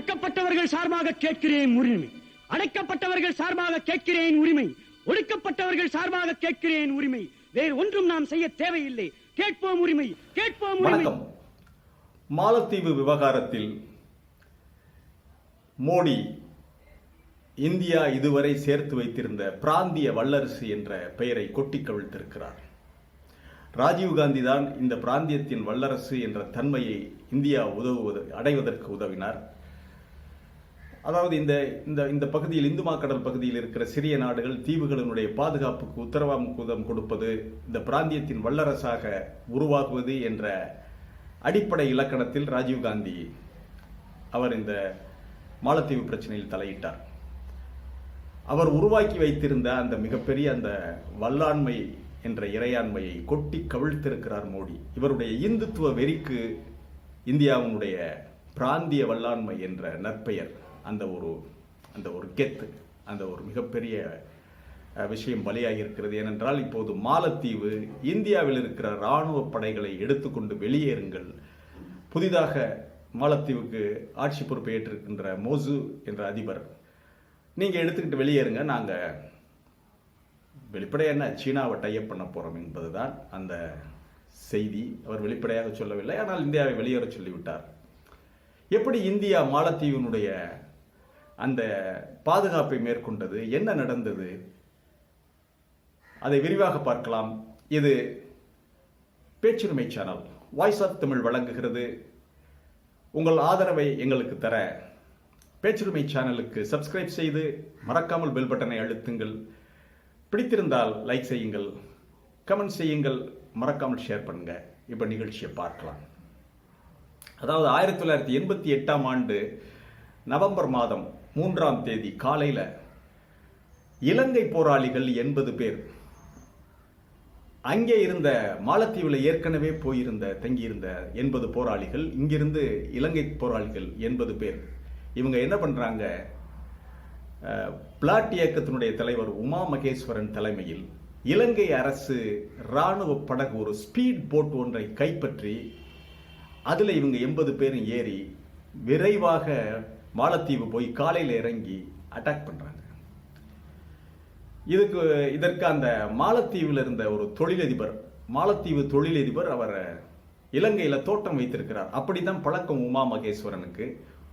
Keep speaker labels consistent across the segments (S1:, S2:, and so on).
S1: ஒடுக்கப்பட்டவர்கள் சார்பாக கேட்கிறேன் உரிமை. அடைக்கப்பட்டவர்கள் சார்பாக கேட்கிறேன் உரிமை. ஒடுக்கப்பட்டவர்கள் சார்பாக கேட்கிறேன் உரிமை. வேறு ஒன்றும் நாம் செய்ய தேவையில்லை. கேட்போம் உரிமை. கேட்போம் உரிமை.
S2: மாலத்தீவு விவகாரத்தில் மோடி இந்தியா இதுவரை சேர்த்து வைத்திருந்த பிராந்திய வல்லரசு என்ற பெயரை கொட்டி கவிழ்த்திருக்கிறார் ராஜீவ்காந்தி தான் இந்த பிராந்தியத்தின் வல்லரசு என்ற தன்மையை இந்தியா உதவுவது அடைவதற்கு உதவினார். அதாவது இந்த இந்த இந்த பகுதியில் இந்து மாக்கடல் பகுதியில் இருக்கிற சிறிய நாடுகள் தீவுகளினுடைய பாதுகாப்புக்கு உத்தரவாதம் கொடுப்பது இந்த பிராந்தியத்தின் வல்லரசாக உருவாகுவது என்ற அடிப்படை இலக்கணத்தில் ராஜீவ்காந்தி அவர் இந்த மாலத்தீவு பிரச்சனையில் தலையிட்டார். அவர் உருவாக்கி வைத்திருந்த அந்த மிகப்பெரிய அந்த வல்லாண்மை என்ற இறையாண்மையை கொட்டி கவிழ்த்திருக்கிறார் மோடி. இவருடைய இந்துத்துவ வெறிக்கு இந்தியாவினுடைய பிராந்திய வல்லாண்மை என்ற நற்பெயர். அந்த ஒரு அந்த ஒரு கெத்து அந்த ஒரு மிகப்பெரிய விஷயம் பலியாகி இருக்கிறது ஏனென்றால் இப்போது மாலத்தீவு இந்தியாவில் இருக்கிற இராணுவ படைகளை எடுத்துக்கொண்டு வெளியேறுங்கள். புதிதாக மாலத்தீவுக்கு ஆட்சி பொறுப்பை ஏற்றிருக்கின்ற மோசு என்ற அதிபர் நீங்கள் எடுத்துக்கிட்டு வெளியேறுங்க. நாங்கள் வெளிப்படையாக என்ன சீனாவை டைப் பண்ண என்பது என்பதுதான் அந்த செய்தி. அவர் வெளிப்படையாக சொல்லவில்லை ஆனால் இந்தியாவை வெளியேற சொல்லிவிட்டார். எப்படி இந்தியா மாலத்தீவினுடைய அந்த பாதுகாப்பை மேற்கொண்டது. என்ன நடந்தது? அதை விரிவாக பார்க்கலாம். இது பேச்சுரிமை சேனல் வாய்ஸ் ஆஃப் தமிழ் வழங்குகிறது. உங்கள் ஆதரவை எங்களுக்கு தர பேச்சுரிமை சேனலுக்கு சப்ஸ்கிரைப் செய்து மறக்காமல் பெல் பட்டனை அழுத்துங்கள். பிடித்திருந்தால் லைக் செய்யுங்கள். கமெண்ட் செய்யுங்கள். மறக்காமல் ஷேர் பண்ணுங்க. இப்போ நிகழ்ச்சியை பார்க்கலாம். அதாவது ஆயிரத்தி தொள்ளாயிரத்தி எண்பத்தி எட்டாம் ஆண்டு நவம்பர் மாதம் மூன்றாம் தேதி காலையில் இலங்கை போராளிகள் எண்பது பேர். அங்கே இருந்த மாலத்தீவில் ஏற்கனவே போயிருந்த தங்கியிருந்த எண்பது போராளிகள் இங்கிருந்து இலங்கை போராளிகள் எண்பது பேர். இவங்க என்ன பண்ணுறாங்க பிளாட் இயக்கத்தினுடைய தலைவர் உமா மகேஸ்வரன் தலைமையில் இலங்கை அரசு இராணுவ படகு ஒரு ஸ்பீட் போட் ஒன்றை கைப்பற்றி அதில் இவங்க எண்பது பேரும் ஏறி விரைவாக மாலத்தீவு போய் காலையில் இறங்கி அட்டாக் பண்ணுறாங்க இதுக்கு இதற்கு அந்த மாலத்தீவில் இருந்த ஒரு தொழிலதிபர் மாலத்தீவு தொழிலதிபர் அவர் இலங்கையில் தோட்டம் வைத்திருக்கிறார். அப்படிதான் பழக்கம் உமா மகேஸ்வரனுக்கு.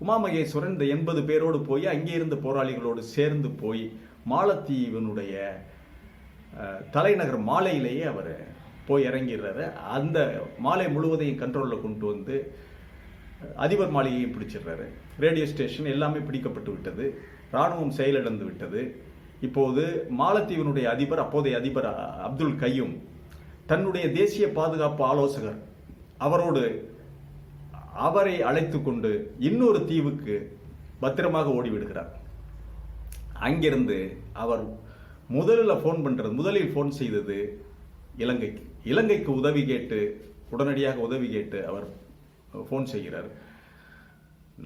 S2: உமா மகேஸ்வரன் இந்த எண்பது பேரோடு போய் அங்கே இருந்த போராளிகளோடு சேர்ந்து போய் மாலத்தீவினுடைய தலைநகர் மாலையிலேயே அவர் போய் இறங்கிடுறாரு. அந்த மாலை முழுவதையும் கண்ட்ரோலில் கொண்டு வந்து அதிபர் மாளிகையும் பிடிச்சிடுறாரு. ரேடியோ ஸ்டேஷன் எல்லாமே பிடிக்கப்பட்டு விட்டது. ராணுவம் செயலிழந்து விட்டது. இப்போது மாலத்தீவினுடைய அதிபர் அப்போதைய அதிபர் அ- அப்துல் கையும் தன்னுடைய தேசிய பாதுகாப்பு ஆலோசகர் அவரோடு அவரை அழைத்து கொண்டு இன்னொரு தீவுக்கு பத்திரமாக ஓடிவிடுகிறார். அங்கிருந்து அவர் முதலில் ஃபோன் பண்ணுறது முதலில் ஃபோன் செய்தது இலங்கைக்கு. இலங்கைக்கு உதவி கேட்டு உடனடியாக உதவி கேட்டு அவர் ஃபோன் செய்கிறார்.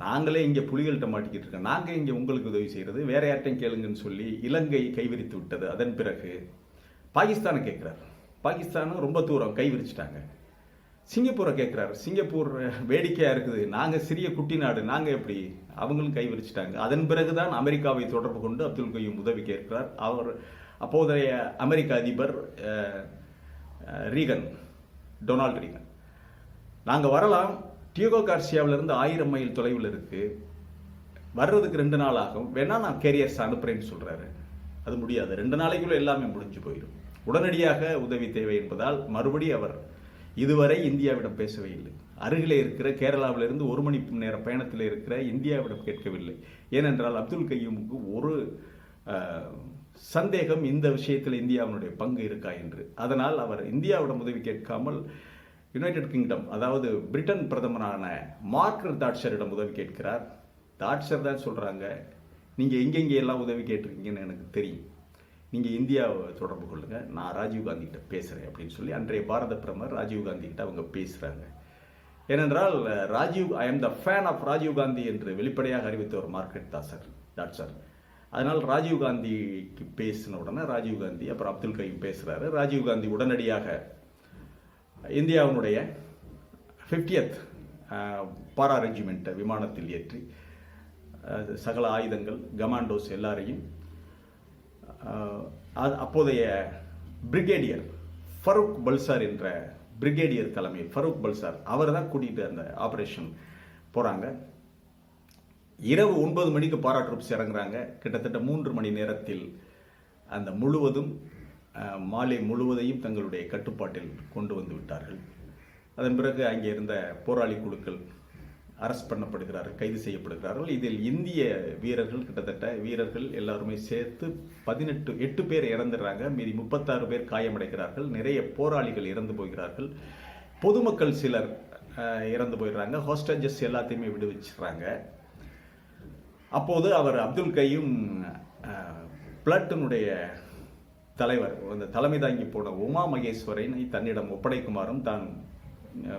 S2: நாங்களே இங்கே புலிகள்கிட்ட மாட்டிக்கிட்டு இருக்கோம். நாங்கள் இங்கே உங்களுக்கு உதவி செய்கிறது. வேற யார்ட்டையும் கேளுங்கன்னு சொல்லி இலங்கை கைவிரித்து விட்டது. அதன் பிறகு பாகிஸ்தானை கேட்குறார். பாகிஸ்தானும் ரொம்ப தூரம் கைவிரிச்சிட்டாங்க. சிங்கப்பூரை கேட்குறாரு. சிங்கப்பூர் வேடிக்கையாக இருக்குது. நாங்கள் சிறிய குட்டி நாடு. நாங்கள் எப்படி? அவங்களும் கைவிரிச்சிட்டாங்க. அதன் பிறகு தான் அமெரிக்காவை தொடர்பு கொண்டு அப்துல் கையும் உதவி கேட்கிறார். அவர் அப்போதைய அமெரிக்க அதிபர் ரீகன் டொனால்ட் ரீகன். நாங்கள் வரலாம். டியோகோ கார்சியாவுல இருந்து ஆயிரம் மைல் தொலைவில் இருக்குது வர்றதுக்கு ரெண்டு நாள் ஆகும். வேணால் நான் கேரியர்ஸ் அனுப்புகிறேன்னு சொல்கிறாரு அது முடியாது. ரெண்டு நாளைக்குள்ளே எல்லாமே முடிஞ்சு போயிடும். உடனடியாக உதவி தேவை என்பதால் மறுபடி அவர் இதுவரை இந்தியாவிடம் பேசவே இல்லை. அருகிலே இருக்கிற கேரளாவிலிருந்து ஒரு மணி நேர பயணத்தில் இருக்கிற இந்தியாவிடம் கேட்கவில்லை. ஏனென்றால் அப்துல் கையூமுக்கு ஒரு சந்தேகம் இந்த விஷயத்தில் இந்தியாவினுடைய பங்கு இருக்கா என்று. அதனால் அவர் இந்தியாவிடம் உதவி கேட்காமல் யுனைடெட் கிங்டம் அதாவது பிரிட்டன் பிரதமரான மார்க்கர் தாட்சரிடம் உதவி கேட்கிறார். தாட்சர் தான் சொல்கிறாங்க நீங்கள் எங்கெங்கே எல்லாம் உதவி கேட்டிருக்கீங்கன்னு எனக்கு தெரியும். நீங்கள் இந்தியாவை தொடர்பு கொள்ளுங்க. நான் ராஜீவ் பேசுகிறேன் அப்படின்னு சொல்லி அன்றைய பாரத பிரதமர் ராஜீவ் அவங்க பேசுகிறாங்க ஏனென்றால் Rajiv I am the fan of Rajiv Gandhi என்று வெளிப்படையாக அறிவித்தவர் மார்க்கெட் தாசர் டாக்டர் அதனால் ராஜீவ் காந்திக்கு பேசின உடனே ராஜீவ் காந்தி அப்புறம் அப்துல் கரீம் பேசுகிறாரு ராஜீவ் காந்தி உடனடியாக இந்தியாவினுடைய ஃபிஃப்டியத் பாரா ரெஜிமெண்ட்டை விமானத்தில் ஏற்றி அது சகல ஆயுதங்கள் கமாண்டோஸ் எல்லாரையும் அது அப்போதைய பிரிகேடியர் ஃபரூக் பல்சார் என்ற பிரிகேடியர் தலைமையில் ஃபரூக் பல்சார் அவர் தான் கூட்டிகிட்டு அந்த ஆப்ரேஷன் போகிறாங்க இரவு ஒன்பது மணிக்கு பாரா ட்ரூப்ஸ் இறங்குறாங்க. கிட்டத்தட்ட மூன்று மணி நேரத்தில் அந்த முழுவதும் மாலை முழுவதையும் தங்களுடைய கட்டுப்பாட்டில் கொண்டு வந்து விட்டார்கள். அதன் பிறகு அங்கே இருந்த போராளி குழுக்கள் அரஸ்ட் பண்ணப்படுகிறார்கள் கைது செய்யப்படுகிறார்கள். இதில் இந்திய வீரர்கள் கிட்டத்தட்ட வீரர்கள் எல்லாருமே சேர்த்து பதினெட்டு எட்டு பேர் இறந்துடுறாங்க. மீதி முப்பத்தாறு பேர் காயமடைகிறார்கள். நிறைய போராளிகள் இறந்து போகிறார்கள். பொதுமக்கள் சிலர் இறந்து போயிடுறாங்க. ஹாஸ்டேஜஸ் எல்லாத்தையுமே விடுவிச்சிடுறாங்க. அப்போது அவர் அப்துல் கையும் பிளட்டனுடைய தலைவர் அந்த தலைமை தாங்கி போன உமா மகேஸ்வரனை தன்னிடம் ஒப்படைக்குமாறும் தான்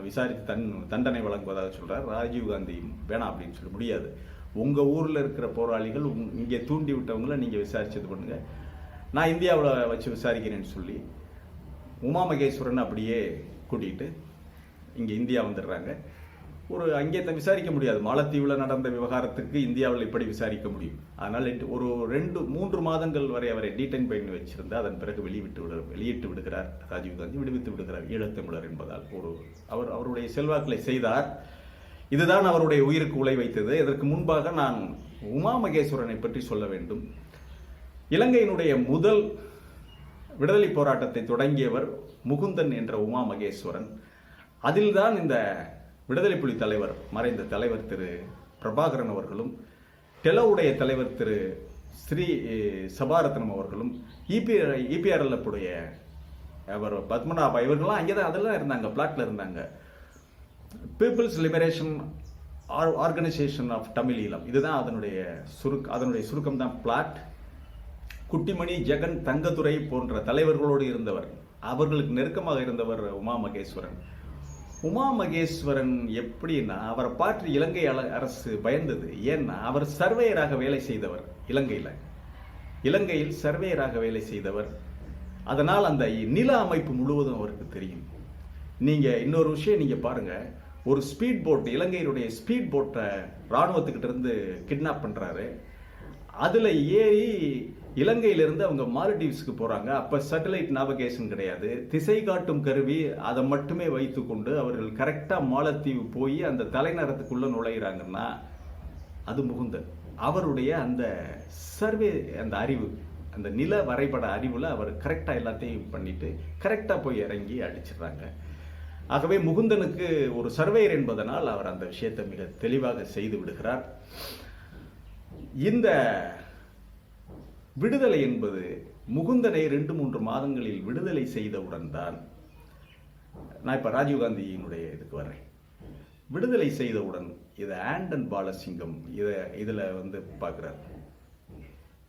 S2: விசாரித்து தன் தண்டனை வழங்குவதாக சொல்கிறார் ராஜீவ்காந்தி வேணாம் அப்படின்னு சொல்ல முடியாது. உங்கள் ஊரில் இருக்கிற போராளிகள் உங் இங்கே தூண்டி விட்டவங்கள நீங்கள் விசாரிச்சது பண்ணுங்கள் நான் இந்தியாவில் வச்சு விசாரிக்கிறேன்னு சொல்லி உமா மகேஸ்வரன் அப்படியே கூட்டிகிட்டு இங்கே இந்தியா வந்துடுறாங்க. ஒரு அங்கே விசாரிக்க முடியாது. மாலத்தீவில் நடந்த விவகாரத்துக்கு இந்தியாவில் இப்படி விசாரிக்க முடியும். அதனால் ஒரு ரெண்டு மூன்று மாதங்கள் வரை அவரை டீடைன் பண்ணி வச்சிருந்து அதன் பிறகு வெளியிட்டு விடு வெளியிட்டு விடுகிறார். ராஜீவ்காந்தி விடுவித்து விடுகிறார். ஈழத்தமிழர் என்பதால். ஒரு அவர் அவருடைய செல்வாக்களை செய்தார். இதுதான் அவருடைய உயிருக்கு உலை வைத்தது. இதற்கு முன்பாக நான் உமா மகேஸ்வரனை பற்றி சொல்ல வேண்டும். இலங்கையினுடைய முதல் விடுதலை போராட்டத்தை தொடங்கியவர் முகுந்தன் என்ற உமா மகேஸ்வரன். அதில்தான் இந்த விடுதலை புலி தலைவர் மறைந்த தலைவர் திரு பிரபாகரன் அவர்களும் டெலோவுடைய தலைவர் திரு ஸ்ரீ சபாரத்னம் அவர்களும் இபிஆர் இபிஆர்எல்எஃப்புடைய அவர் பத்மநாபா இவர்கள்லாம் அங்கே தான் அதெல்லாம் இருந்தாங்க பிளாட்டில் இருந்தாங்க. பீப்புள்ஸ் லிபரேஷன் ஆர்கனைசேஷன் ஆஃப் தமிழீழம் இதுதான் அதனுடைய சுருக் அதனுடைய சுருக்கம் தான் பிளாட். குட்டிமணி ஜெகன் தங்கதுரை போன்ற தலைவர்களோடு இருந்தவர் அவர்களுக்கு நெருக்கமாக இருந்தவர் உமா மகேஸ்வரன். உமா மகேஸ்வரன் எப்படின்னா அவரை பார்த்து இலங்கை அரசு பயந்தது? ஏன்னா அவர் சர்வேயராக வேலை செய்தவர் இலங்கையில். இலங்கையில் சர்வேயராக வேலை செய்தவர். அதனால் அந்த நில அமைப்பு முழுவதும் அவருக்கு தெரியும். நீங்கள் இன்னொரு விஷயம் நீங்கள் பாருங்க. ஒரு ஸ்பீட் போட் இலங்கையினுடைய ஸ்பீட் போட்டை ராணுவத்துக்கிட்ட இருந்து கிட்னாப் பண்ணுறாரு அதில் ஏறி இலங்கையிலிருந்து அவங்க மாலடீவ்ஸ்க்கு போகிறாங்க அப்போ சேட்டலைட் நாவிகேஷன் கிடையாது. திசை காட்டும் கருவி அதை மட்டுமே வைத்துக்கொண்டு அவர்கள் கரெக்டாக மாலத்தீவு போய் அந்த தலைநகரத்துக்குள்ளே நுழையிறாங்கன்னா அது முகுந்தன். அவருடைய அந்த சர்வே அந்த அறிவு அந்த நில வரைபட அறிவில் அவர் கரெக்டாக எல்லாத்தையும் பண்ணிட்டு கரெக்டாக போய் இறங்கி அடிச்சிடுறாங்க. ஆகவே முகுந்தனுக்கு ஒரு சர்வேயர் என்பதனால் அவர் அந்த விஷயத்தை மிக தெளிவாக செய்து விடுகிறார். இந்த விடுதலை என்பது முகுந்தனை ரெண்டு மூன்று மாதங்களில் விடுதலை செய்தவுடன் தான் நான் இப்போ ராஜீவ்காந்தியினுடைய இதுக்கு வர்றேன். விடுதலை செய்தவுடன் இதை ஆண்டன் பாலசிங்கம் இதை இதில் வந்து பார்க்குறார்.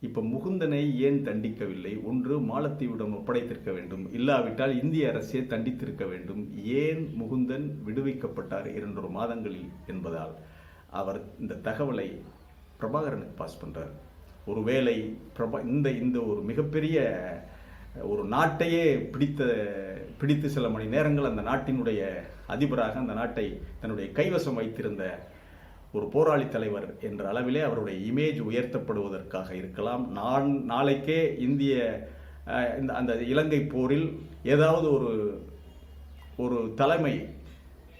S2: இப்போ முகுந்தனை ஏன் தண்டிக்கவில்லை? ஒன்று மாலத்தீவிடம் ஒப்படைத்திருக்க வேண்டும். இல்லாவிட்டால் இந்திய அரசே தண்டித்திருக்க வேண்டும். ஏன் முகுந்தன் விடுவிக்கப்பட்டார் இரண்டொரு மாதங்களில் என்பதால் அவர் இந்த தகவலை பிரபாகரனுக்கு பாஸ் பண்ணுறார் ஒருவேளை பிரப இந்த இந்த ஒரு மிகப்பெரிய ஒரு நாட்டையே பிடித்த பிடித்து சில மணி நேரங்கள் அந்த நாட்டினுடைய அதிபராக அந்த நாட்டை தன்னுடைய கைவசம் வைத்திருந்த ஒரு போராளி தலைவர் என்ற அளவிலே அவருடைய இமேஜ் உயர்த்தப்படுவதற்காக இருக்கலாம். நான் நாளைக்கே இந்திய இந்த அந்த இலங்கை போரில் ஏதாவது ஒரு ஒரு தலைமை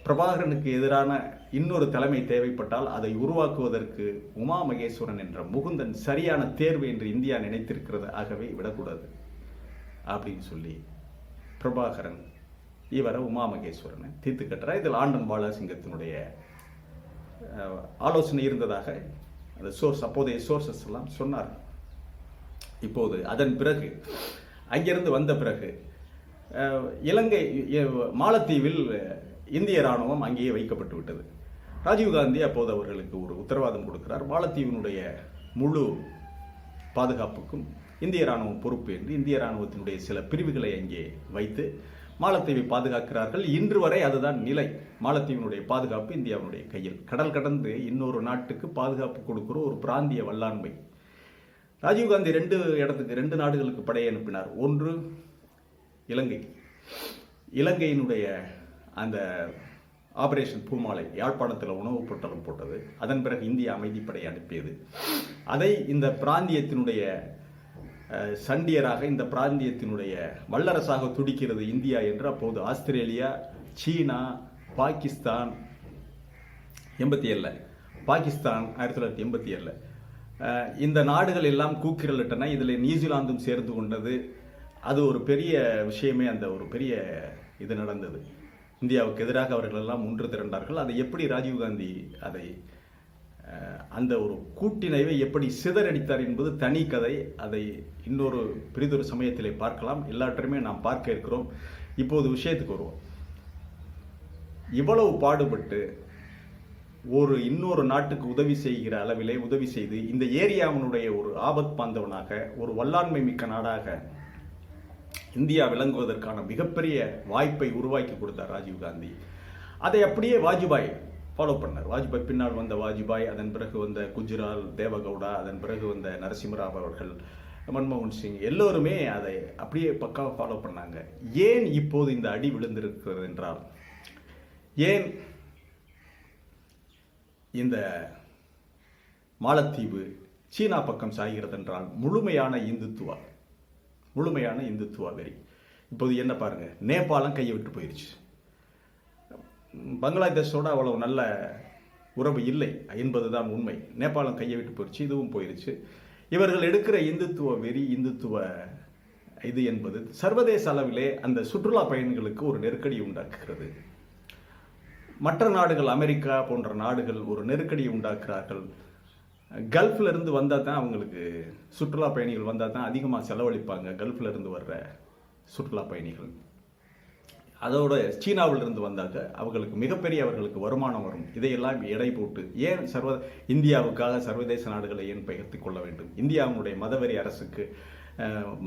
S2: பிரபாகரனுக்கு எதிரான இன்னொரு தலைமை தேவைப்பட்டால் அதை உருவாக்குவதற்கு உமா மகேஸ்வரன் என்ற முகுந்தன் சரியான தேர்வு என்று இந்தியா நினைத்திருக்கிறது. ஆகவே விடக்கூடாது அப்படின்னு சொல்லி பிரபாகரன் இவரை உமா மகேஸ்வரனை தீர்த்து கட்டுறார். இதில் ஆண்டன் பாலாசிங்கத்தினுடைய ஆலோசனை இருந்ததாக அந்த சோர்ஸ் அப்போதைய சோர்சஸ் எல்லாம் சொன்னார். இப்போது அதன் பிறகு அங்கிருந்து வந்த பிறகு இலங்கை மாலத்தீவில் இந்திய ராணுவம் அங்கேயே வைக்கப்பட்டு விட்டது. ராஜீவ்காந்தி அப்போது அவர்களுக்கு ஒரு உத்தரவாதம் கொடுக்கிறார். மாலத்தீவினுடைய முழு பாதுகாப்புக்கும் இந்திய ராணுவம் பொறுப்பு என்று இந்திய ராணுவத்தினுடைய சில பிரிவுகளை அங்கே வைத்து மாலத்தீவை பாதுகாக்கிறார்கள். இன்று வரை அதுதான் நிலை. மாலத்தீவினுடைய பாதுகாப்பு இந்தியாவினுடைய கையில். கடல் கடந்து இன்னொரு நாட்டுக்கு பாதுகாப்பு கொடுக்கிற ஒரு பிராந்திய வல்லாண்மை. ராஜீவ்காந்தி ரெண்டு இடத்துக்கு ரெண்டு நாடுகளுக்கு படையை அனுப்பினார். ஒன்று இலங்கை. இலங்கையினுடைய அந்த ஆபரேஷன் பூமாலை யாழ்ப்பாணத்தில் உணவுப் பொட்டலம் போட்டது. அதன் பிறகு இந்திய அமைதிப்படை அனுப்பியது. அதை இந்த பிராந்தியத்தினுடைய சண்டியராக இந்த பிராந்தியத்தினுடைய வல்லரசாக துடிக்கிறது இந்தியா என்று அப்போது ஆஸ்திரேலியா சீனா பாகிஸ்தான் எண்பத்தி ஏழில் பாகிஸ்தான் ஆயிரத்தி தொள்ளாயிரத்தி எண்பத்தி ஏழில் இந்த நாடுகள் எல்லாம் கூக்கிரலிட்டன. இதில் நியூசிலாந்தும் சேர்ந்து கொண்டது. அது ஒரு பெரிய விஷயமே அந்த ஒரு பெரிய இது நடந்தது. இந்தியாவுக்கு எதிராக அவர்கள் எல்லாம் ஒன்று திரண்டார்கள். அதை எப்படி ராஜீவ்காந்தி அதை அந்த ஒரு கூட்டிணைவை எப்படி சிதறடித்தார் என்பது தனி கதை. அதை இன்னொரு பெரிதொரு சமயத்திலே பார்க்கலாம். எல்லாற்றையுமே நாம் பார்க்க இருக்கிறோம். இப்போது விஷயத்துக்கு வருவோம். இவ்வளவு பாடுபட்டு ஒரு இன்னொரு நாட்டுக்கு உதவி செய்கிற அளவிலே உதவி செய்து இந்த ஏரியாவினுடைய ஒரு ஆபத் பாந்தவனாக ஒரு வல்லாண்மை மிக்க நாடாக இந்தியா விளங்குவதற்கான மிகப்பெரிய வாய்ப்பை உருவாக்கி கொடுத்தார் ராஜீவ் காந்தி. அதை அப்படியே வாஜ்பாய் ஃபாலோ பண்ணார். வாஜ்பாய் பின்னால் வந்த வாஜ்பாய் அதன் பிறகு வந்த குஜ்ரால் தேவகவுடா அதன் பிறகு வந்த நரசிம்மராவ் அவர்கள் மன்மோகன் சிங் எல்லோருமே அதை அப்படியே பக்காவாக ஃபாலோ பண்ணாங்க. ஏன் இப்போது இந்த அடி விழுந்திருக்கிறது என்றால் ஏன் இந்த மாலத்தீவு சீனா பக்கம் சாய்கிறது என்றால் முழுமையான இந்துத்துவா முழுமையான இந்துத்துவா வெறி இப்போது என்ன பாருங்கள் நேபாளம் கையை விட்டு போயிருச்சு. பங்களாதேஷோட அவ்வளவு நல்ல உறவு இல்லை என்பது தான் உண்மை. நேபாளம் கையை விட்டு போயிடுச்சு இதுவும் போயிருச்சு. இவர்கள் எடுக்கிற இந்துத்துவ வெறி இந்துத்துவ இது என்பது சர்வதேச அளவிலே அந்த சுற்றுலா பயணிகளுக்கு ஒரு நெருக்கடி உண்டாக்குகிறது. மற்ற நாடுகள் அமெரிக்கா போன்ற நாடுகள் ஒரு நெருக்கடியை உண்டாக்குறார்கள் கல்ஃப்ல இருந்து வந்தால் தான் அவங்களுக்கு சுற்றுலா பயணிகள் வந்தால் தான் அதிகமாக செலவழிப்பாங்க கல்ஃப்ல இருந்து வர்ற சுற்றுலா பயணிகள். அதோட சீனாவிலிருந்து வந்தாக்க அவர்களுக்கு மிகப்பெரிய அவர்களுக்கு வருமானம் வரும். இதையெல்லாம் எடை போட்டு ஏன் சர்வ இந்தியாவுக்காக சர்வதேச நாடுகளை ஏன் பகிர்ந்து கொள்ள வேண்டும்? இந்தியாவினுடைய மதவெறி அரசுக்கு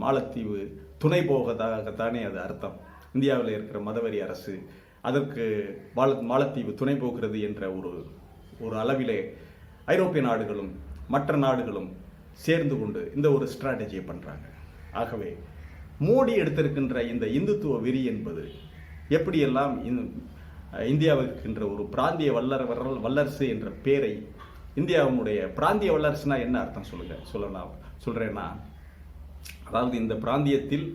S2: மாலத்தீவு துணை போவதாகத்தானே அது அர்த்தம். இந்தியாவில் இருக்கிற மதவெறி அரசு அதற்கு மாலத்தீவு துணை போகிறது என்ற ஒரு ஒரு அளவிலே ஐரோப்பிய நாடுகளும் மற்ற நாடுகளும் சேர்ந்து கொண்டு இந்த ஒரு ஸ்ட்ராட்டஜியை பண்ணுறாங்க ஆகவே மோடி எடுத்திருக்கின்ற இந்த இந்துத்துவ விரி என்பது எப்படியெல்லாம் இந்த- இந்தியாவுக்கு இருக்கின்ற ஒரு பிராந்திய வல்லர வரல் வல்லரசு என்ற பேரை இந்தியாவினுடைய பிராந்திய வல்லரசுனா என்ன அர்த்தம் சொல்லுங்க சொல்லலாம் சொல்கிறேன்னா அதாவது இந்த பிராந்தியத்தில்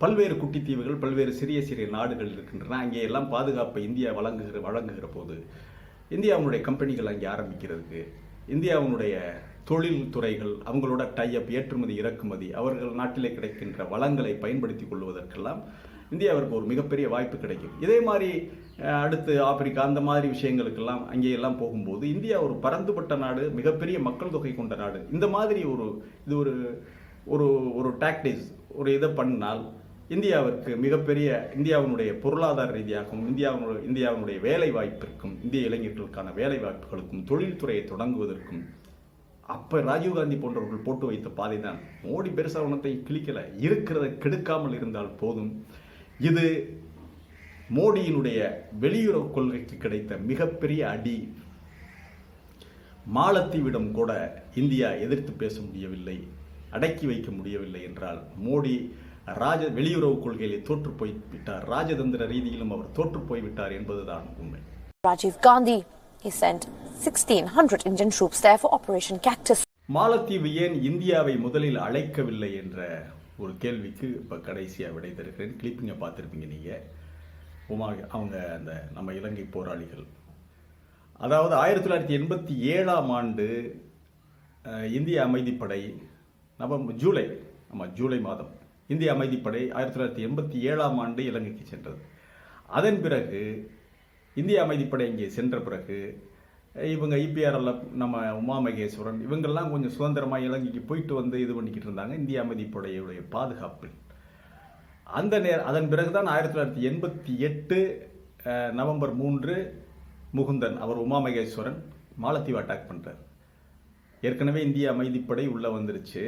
S2: பல்வேறு குட்டித்தீவுகள் பல்வேறு சிறிய சிறிய நாடுகள் இருக்கின்றன. அங்கே எல்லாம் பாதுகாப்பை இந்தியா வழங்குகிற வழங்குகிற போது இந்தியாவுடைய கம்பெனிகள் அங்கே ஆரம்பிக்கிறதுக்கு இந்தியாவினுடைய தொழில் துறைகள் அவங்களோட டைஅப் ஏற்றுமதி இறக்குமதி அவர்கள் நாட்டிலே கிடைக்கின்ற வளங்களை பயன்படுத்திக் கொள்வதற்கெல்லாம் இந்தியாவிற்கு ஒரு மிகப்பெரிய வாய்ப்பு கிடைக்கும். இதே மாதிரி அடுத்து ஆப்பிரிக்கா அந்த மாதிரி விஷயங்களுக்கெல்லாம் அங்கேயெல்லாம் போகும்போது இந்தியா ஒரு பரந்துபட்ட நாடு மிகப்பெரிய மக்கள் தொகை கொண்ட நாடு. இந்த மாதிரி ஒரு இது ஒரு ஒரு ஒரு டாக்டிஸ் ஒரு இதை பண்ணால் இந்தியாவிற்கு மிகப்பெரிய இந்தியாவினுடைய பொருளாதார ரீதியாகவும் இந்தியாவினுடைய இந்தியாவினுடைய வேலை வாய்ப்பிற்கும் இந்திய இளைஞர்களுக்கான வேலை வாய்ப்புகளுக்கும் தொழில்துறையை தொடங்குவதற்கும் அப்போ ராஜீவ்காந்தி போன்றவர்கள் போட்டு வைத்த பாதை தான் மோடி பெருசாக உணத்தை கிழிக்கலை. இருக்கிறத கெடுக்காமல் இருந்தால் போதும். இது மோடியினுடைய வெளியுறவு கொள்கைக்கு கிடைத்த மிகப்பெரிய அடி. மாலத்தீவிடம் கூட இந்தியா எதிர்த்து பேச முடியவில்லை அடக்கி வைக்க முடியவில்லை என்றால் மோடி ராஜ வெளியுறவு கொள்கையிலே தோற்று போய் விட்டார் ராஜதந்திர ரீதியிலும் அவர் தோற்று போய் விட்டார் என்பதுதான் உண்மை.
S3: Rajiv Gandhi. He sent 1,600 Indian troops there for Operation Cactus.
S2: மாலத்தீவு ஏன் இந்தியாவை முதலில் அழைக்கவில்லை என்ற ஒரு கேள்விக்கு இப்போ கடைசியாக விடை தருகிறேன். கிளிப்பிங்க பார்த்துருப்பீங்க நீங்கள் உமா அவங்க அந்த நம்ம இலங்கை போராளிகள். அதாவது ஆயிரத்தி தொள்ளாயிரத்தி எண்பத்தி ஏழாம் ஆண்டு இந்திய அமைதிப்படை நவம்பர் ஜூலை ஆமாம் ஜூலை மாதம். இந்திய அமைதிப்படை ஆயிரத்தி தொள்ளாயிரத்தி எண்பத்தி ஏழாம் ஆண்டு இலங்கைக்கு சென்றது. அதன் பிறகு இந்திய அமைதிப்படை இங்கே சென்ற பிறகு இவங்க இபிஆர்எல் நம்ம உமா மகேஸ்வரன் இவங்கெல்லாம் கொஞ்சம் சுதந்திரமாக இலங்கைக்கு போயிட்டு வந்து இது பண்ணிக்கிட்டு இருந்தாங்க இந்திய அமைதிப்படையுடைய பாதுகாப்பில் அந்த நேர அதன் பிறகுதான் ஆயிரத்தி தொள்ளாயிரத்தி எண்பத்தி எட்டு நவம்பர் மூன்று முகுந்தன் அவர் உமா மகேஸ்வரன் மாலத்தீவு அட்டாக் பண்ணுறார் ஏற்கனவே இந்திய அமைதிப்படை உள்ளே வந்துருச்சு.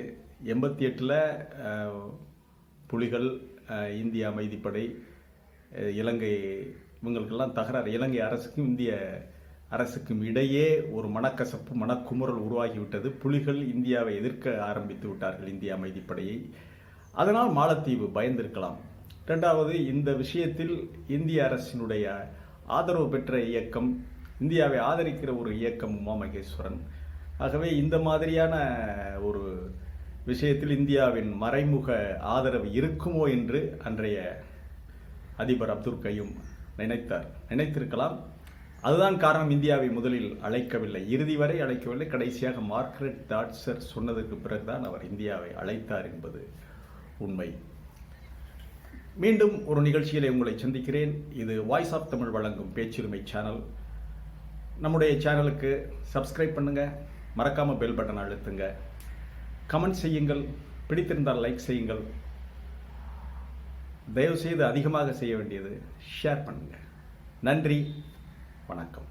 S2: எண்பத்தி எட்டில் புலிகள் இந்திய அமைதிப்படை இலங்கை இவங்களுக்கெல்லாம் தகராறு. இலங்கை அரசுக்கும் இந்திய அரசுக்கும் இடையே ஒரு மனக்கசப்பு மனக்குமுறல் உருவாகிவிட்டது. புலிகள் இந்தியாவை எதிர்க்க ஆரம்பித்து விட்டார்கள் இந்திய அமைதிப்படையை. அதனால் மாலத்தீவு பயந்திருக்கலாம். ரெண்டாவது இந்த விஷயத்தில் இந்திய அரசினுடைய ஆதரவு பெற்ற இயக்கம் இந்தியாவை ஆதரிக்கிற ஒரு இயக்கம் உமா மகேஸ்வரன்? ஆகவே இந்த மாதிரியான ஒரு விஷயத்தில் இந்தியாவின் மறைமுக ஆதரவு இருக்குமோ என்று அன்றைய அதிபர் அப்துல் கையும் நினைத்தார். நினைத்திருக்கலாம். அதுதான் காரணம் இந்தியாவை முதலில் அழைக்கவில்லை. இறுதி வரை அழைக்கவில்லை. கடைசியாக மார்க்ரெட் தாட்சர் சொன்னதற்கு பிறகுதான் அவர் இந்தியாவை அழைத்தார் என்பது உண்மை. மீண்டும் ஒரு நிகழ்ச்சியிலே உங்களை சந்திக்கிறேன். இது வாய்ஸ் ஆஃப் தமிழ் வழங்கும் பேச்சுரிமை சேனல் நம்முடைய சேனலுக்கு சப்ஸ்கிரைப் பண்ணுங்கள் மறக்காமல் பெல் பட்டன் அழுத்துங்க. கமெண்ட் செய்யுங்கள். பிடித்திருந்தால் லைக் செய்யுங்கள். தயவுசெய்து அதிகமாக செய்ய வேண்டியது ஷேர் பண்ணுங்கள் நன்றி. வணக்கம்.